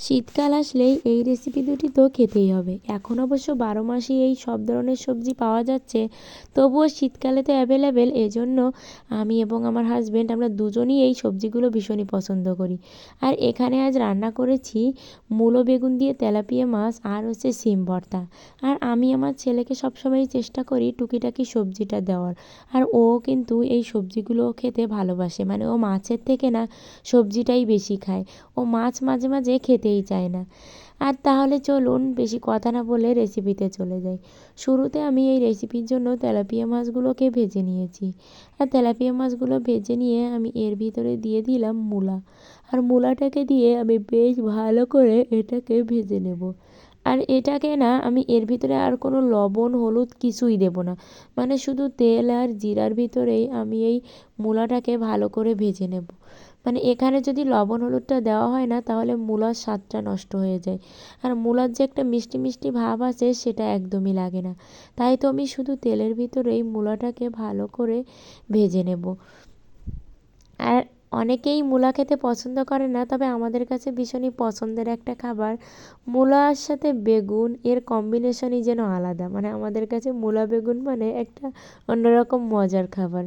শীতকাল আসলেই এই রেসিপি দুটি তো খেতেই হবে। এখন অবশ্য বারো মাসই এই সব ধরনের সবজি পাওয়া যাচ্ছে। তবুও শীতকালে তো অ্যাভেলেবেল এজন্য আমি এবং আমার হাজব্যান্ড আমরা দুজনই এই সবজিগুলো ভীষণই পছন্দ করি। আর এখানে আজ রান্না করেছি মূলো বেগুন দিয়ে তেলাপিয়া মাছ আর হচ্ছে সিম ভর্তা। আর আমি আমার ছেলেকে সবসময়ই চেষ্টা করি টুকিটাকি সবজিটা দেওয়ার। আর ও কিন্তু এই সবজিগুলো খেতে ভালোবাসে। মানে ও মাছের থেকে না সবজিটাই বেশি খায়। ও মাছ মাঝে মাঝে খেতেই চায় না। আর তাহলে চলুন বেশি কথা না বলে রেসিপিতে চলে যাই। শুরুতে আমি এই রেসিপির জন্য তেলাপিয়া মাছগুলোকে ভেজে নিয়েছি। আর তেলাপিয়া মাছগুলো ভেজে নিয়ে আমি এর ভিতরে দিয়ে দিলাম মূলা। আর মূলাটাকে দিয়ে আমি বেশ ভালো করে এটাকে ভেজে নেব। আর এটাকে না আমি এর ভিতরে আর কোনো লবণ, হলুদ কিছুই দেব না। মানে শুধু তেল আর জিরার ভিতরেই আমি এই মূলাটাকে ভালো করে ভেজে নেব। মানে এখানে যদি লবণ, হলুদটা দেওয়া হয় না, তাহলে মূলার স্বাদটা নষ্ট হয়ে যায়। আর মূলার যে একটা মিষ্টি মিষ্টি ভাব আছে, সেটা একদমই লাগে না। তাই তো আমি শুধু তেলের ভিতরেই মূলাটাকে ভালো করে ভেজে নেব। আর অনেকেই মূলা খেতে পছন্দ করে না, তবে আমাদের কাছে ভীষণই পছন্দের একটা খাবার। মূলার সাথে বেগুন, এর কম্বিনেশনই যেন আলাদা। মানে আমাদের কাছে মূলা বেগুন মানে একটা অন্যরকম মজার খাবার।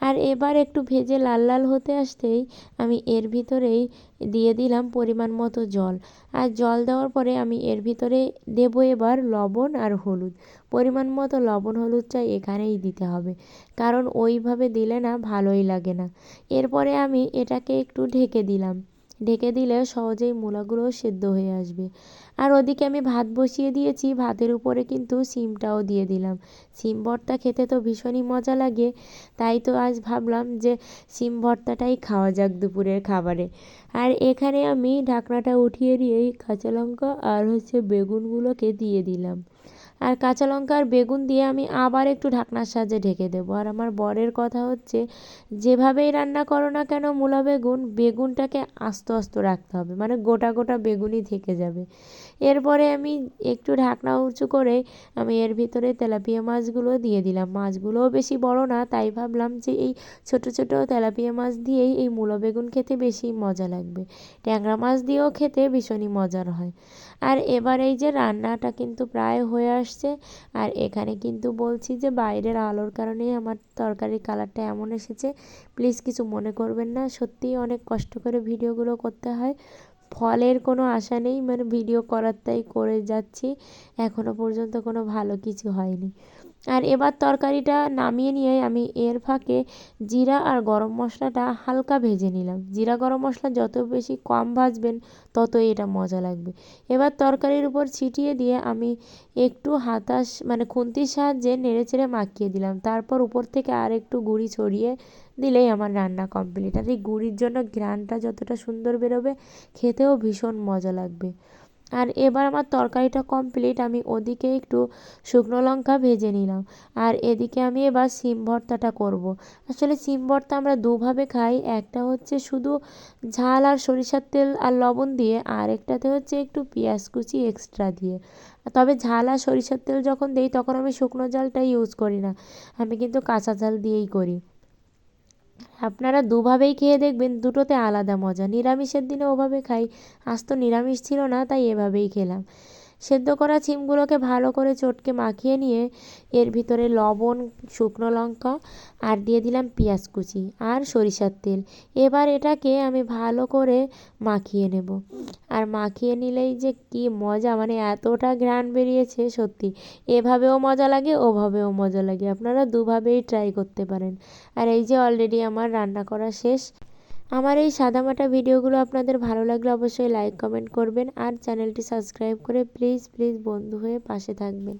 আর এবার একটু ভেজে লাল লাল হতে আসতেই আমি এর ভিতরেই দিয়ে দিলাম পরিমাণ মতো জল। আর জল দেওয়ার পরে আমি এর ভিতরে দেবো এবার লবণ আর হলুদ। পরিমাণ মতো লবণ হলুদটা এখানেই দিতে হবে। কারণ ওইভাবে দিলে না ভালোই লাগে না। এরপরে আমি এটাকে একটু ঢেকে দিলাম। ঢেকে দিলে সহজেই মূলাগুলো সেদ্ধ হয়ে আসবে। আর ওদিকে আমি ভাত বসিয়ে দিয়েছি, ভাতের উপরে কিন্তু সিমটাও দিয়ে দিলাম। সিম ভর্তা খেতে তো ভীষণই মজা লাগে, তাই তো আজ ভাবলাম যে সিম ভর্তাটাই খাওয়া যাক দুপুরের খাবারে। আর এখানে আমি ঢাকনাটা উঠিয়ে দিয়েই কাঁচা লঙ্কা আর হচ্ছে বেগুনগুলোকে দিয়ে দিলাম। আর কাঁচা লঙ্কা আর বেগুন দিয়ে আমি আবার একটু ঢাকনার সাহায্যে ঢেকে দেবো। আর আমার বরের কথা হচ্ছে, যেভাবেই রান্না করো না কেন মূলা বেগুন, বেগুনটাকে আস্ত আস্ত রাখতে হবে মানে গোটা গোটা বেগুনই থেকে যাবে। এরপরে আমি একটু ঢাকনা উঁচু করে আমি এর ভিতরে তেলাপিয়া মাছগুলো দিয়ে দিলাম। মাছগুলোও বেশি বড় না, তাই ভাবলাম যে এই ছোট ছোট তেলাপিয়া মাছ দিয়েই এই মূলা বেগুন খেতে বেশি মজা লাগবে। ট্যাংরা মাছ দিয়েও খেতে ভীষণই মজার হয়। আর এবার এই যে রান্নাটা কিন্তু প্রায় হয়ে আসছে আর এখানে কিন্তু বলছি যে বাইরের আলোর কারণেই আমার তরকারির কালারটা এমন এসেছে। প্লিজ কিছু মনে করবেন না, সত্যিই অনেক কষ্ট করে ভিডিওগুলো করতে হয়। ফলের কোনো আশা নেই মানে ভিডিও করার তাই করে যাচ্ছি। এখনও পর্যন্ত কোনো ভালো কিছু হয়নি। আর এবার তরকারিটা নামিয়ে নিয়ে আমি এর ফাঁকে জিরা আর গরম মশলাটা হালকা ভেজে নিলাম। জিরা গরম মশলা যত বেশি কম ভাজবেন, ততই এটা মজা লাগবে। এবার তরকারির উপর ছিটিয়ে দিয়ে আমি একটু হাতাশ মানে খুন্তির সাহায্যে নেড়ে চেড়ে মাখিয়ে দিলাম। তারপর উপর থেকে আর একটু গুঁড়ি ছড়িয়ে দিলেই আমার রান্না কমপ্লিট। আর এই গুঁড়ির জন্য ঘ্রাণটা যতটা সুন্দর বেরোবে, খেতেও ভীষণ মজা লাগবে। আর এবার আমার তরকারিটা কমপ্লিট আমি ওদিকে একটু শুকনো লঙ্কা ভেজে নিলাম। আর এদিকে আমি এবার সিম ভর্তাটা করব। আসলে সিম ভর্তা আমরা দুভাবে খাই, একটা হচ্ছে শুধু ঝাল আর সরিষার তেল আর লবণ দিয়ে, আর একটাতে হচ্ছে একটু পেঁয়াজ কুচি এক্সট্রা দিয়ে। তবে ঝাল আর সরিষার তেল যখন দিই, তখন আমি শুকনো ঝালটা ইউজ করি না। আমি কিন্তু কাঁচা ঝাল দিয়েই করি। আপনারা দুভাবেই খেয়ে দেখবেন, দুটোতে আলাদা মজা। নিরামিষের দিনে ওভাবে খাই, আজ তো নিরামিষ ছিল না, তাই এভাবেই খেলাম। সেদ্ধ করা সিমগুলোকে ভালো করে চটকে মাখিয়ে নিয়ে এর ভিতরে লবণ, শুকনো লঙ্কা আর দিয়ে দিলাম পেঁয়াজ কুচি আর সরিষার তেল। এবার এটাকে আমি ভালো করে মাখিয়ে নেব। আর মাখিয়ে নিলেই যে কি মজা মানে এতটা ঘ্রাণ বেরিয়েছে সত্যি। এভাবেও মজা লাগে, ওভাবেও মজা লাগে। আপনারা দুভাবেই ট্রাই করতে পারেন। আর এই যে অলরেডি আমার রান্না করা শেষ। আমার এই সাদামাটা ভিডিওগুলো আপনাদের ভালো লাগলে অবশ্যই লাইক কমেন্ট করবেন আর চ্যানেলটি সাবস্ক্রাইব করে প্লিজ প্লিজ বন্ধু হয়ে পাশে থাকবেন।